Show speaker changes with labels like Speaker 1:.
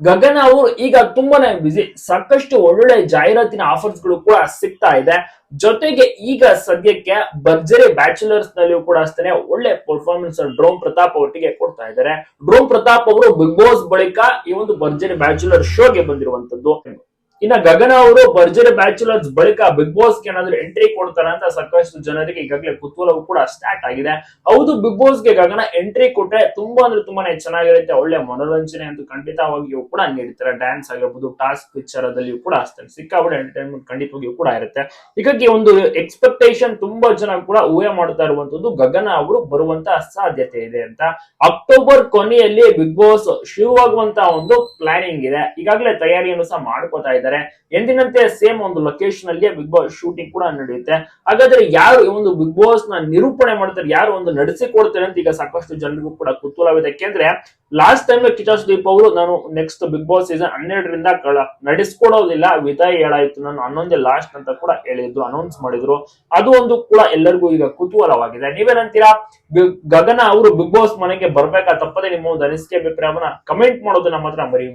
Speaker 1: ಗಗನ ಅವರು ಈಗ ತುಂಬಾನೇ ಬ್ಯುಸಿ ಸಾಕಷ್ಟು ಒಳ್ಳೊಳ್ಳೆ ಜಾಹೀರಾತಿನ ಆಫರ್ಸ್ಗಳು ಕೂಡ ಸಿಗ್ತಾ ಇದೆ. ಜೊತೆಗೆ ಈಗ ಸದ್ಯಕ್ಕೆ ಭರ್ಜರಿ ಬ್ಯಾಚುಲರ್ಸ್ ನಲ್ಲಿಯೂ ಕೂಡ ಅಷ್ಟೇ ಒಳ್ಳೆ ಪರ್ಫಾರ್ಮೆನ್ಸ್ ಡ್ರೋಮ್ ಪ್ರತಾಪ್ ಒಟ್ಟಿಗೆ ಕೊಡ್ತಾ ಇದ್ದಾರೆ. ಡ್ರೋಮ್ ಪ್ರತಾಪ್ ಅವರು ಬಿಗ್ ಬಾಸ್ ಬಳಿಕ ಈ ಒಂದು ಭರ್ಜರಿ ಬ್ಯಾಚುಲರ್ ಶೋಗೆ ಬಂದಿರುವಂತದ್ದು. ಇನ್ನ ಗಗನ ಅವರು ಭರ್ಜರಿ ಬ್ಯಾಚುಲರ್ಸ್ ಬಳಿಕ ಬಿಗ್ ಬಾಸ್ಗೆ ಏನಾದ್ರು ಎಂಟ್ರಿ ಕೊಡ್ತಾರ ಅಂತ ಸಾಕಷ್ಟು ಜನರಿಗೆ ಈಗಾಗಲೇ ಕುತೂಹಲವು ಕೂಡ ಸ್ಟಾರ್ಟ್ ಆಗಿದೆ. ಹೌದು, ಬಿಗ್ ಬಾಸ್ಗೆ ಗಗನ ಎಂಟ್ರಿ ಕೊಟ್ರೆ ತುಂಬಾ ಅಂದ್ರೆ ತುಂಬಾನೇ ಚೆನ್ನಾಗಿರುತ್ತೆ, ಒಳ್ಳೆ ಮನೋರಂಜನೆ ಅಂತ ಖಂಡಿತವಾಗಿಯೂ ಕೂಡ ನೀಡ್ತಾರೆ. ಡ್ಯಾನ್ಸ್ ಆಗಿರ್ಬೋದು ಟಾಸ್ಕ್ ಪಿಕ್ಚರ್ ಅದಲ್ಲಿಯೂ ಕೂಡ ಅಷ್ಟೇ. ಸಿಕ್ಕಾಪಟ್ಟೆ ಎಂಟರ್ಟೈನ್ಮೆಂಟ್ ಖಂಡಿತವಾಗಿಯೂ ಕೂಡ ಇರುತ್ತೆ. ಹೀಗಾಗಿ ಒಂದು ಎಕ್ಸ್ಪೆಕ್ಟೇಷನ್ ತುಂಬಾ ಜನ ಕೂಡ ಊಹೆ ಮಾಡ್ತಾ ಇರುವಂತದ್ದು ಗಗನ ಅವರು ಬರುವಂತ ಸಾಧ್ಯತೆ ಇದೆ ಅಂತ. ಅಕ್ಟೋಬರ್ ಕೊನೆಯಲ್ಲಿ ಬಿಗ್ ಬಾಸ್ ಶುರುವಾಗುವಂತ ಒಂದು ಪ್ಲಾನಿಂಗ್ ಇದೆ. ಈಗಾಗಲೇ ತಯಾರಿಯನ್ನು ಸಹ ಮಾಡ್ಕೋತಾ ಇದ್ದಾರೆ. ಎಂದಿನಂತೆ ಸೇಮ್ ಒಂದು ಲೊಕೇಶನ್ ಅಲ್ಲಿ ಬಿಗ್ ಬಾಸ್ ಶೂಟಿಂಗ್ ಕೂಡ ನಡೆಯುತ್ತೆ. ಹಾಗಾದ್ರೆ ಯಾರು ಒಂದು ಬಿಗ್ ಬಾಸ್ನ ನಿರೂಪಣೆ ಮಾಡ್ತಾರೆ, ಯಾರು ಒಂದು ನಡೆಸಿಕೊಡ್ತಾರೆ ಅಂತ ಈಗ ಸಾಕಷ್ಟು ಜನರಿಗೂ ಕೂಡ ಕುತೂಹಲವಿದೆ. ಯಾಕೆಂದ್ರೆ ಲಾಸ್ಟ್ ಟೈಮ್ ಕಿಚಾ ಸುದೀಪ್ ಅವರು ನಾನು ನೆಕ್ಸ್ಟ್ ಬಿಗ್ ಬಾಸ್ ಸೀಸನ್ ಹನ್ನೆರಡರಿಂದ ನಡೆಸ್ಕೊಡೋದಿಲ್ಲ. ವಿದಾಯ ಹೇಳಾಯ್ತು. ನಾನು ಹನ್ನೊಂದೇ ಲಾಸ್ಟ್ ಅಂತ ಕೂಡ ಹೇಳಿದ್ದು ಅನೌನ್ಸ್ ಮಾಡಿದ್ರು. ಅದು ಒಂದು ಕೂಡ ಎಲ್ಲರಿಗೂ ಈಗ ಕುತೂಹಲವಾಗಿದೆ. ನೀವೇನಂತೀರಾ? ಗಗನ ಅವರು ಬಿಗ್ ಬಾಸ್ ಮನೆಗೆ ಬರ್ಬೇಕಾ? ತಪ್ಪದೆ ನಿಮ್ಮ ಒಂದು ಅನಿಸಿಕೆ, ಅಭಿಪ್ರಾಯವನ್ನ ಕಮೆಂಟ್ ಮಾಡೋದನ್ನ ಮಾತ್ರ ಮರಿ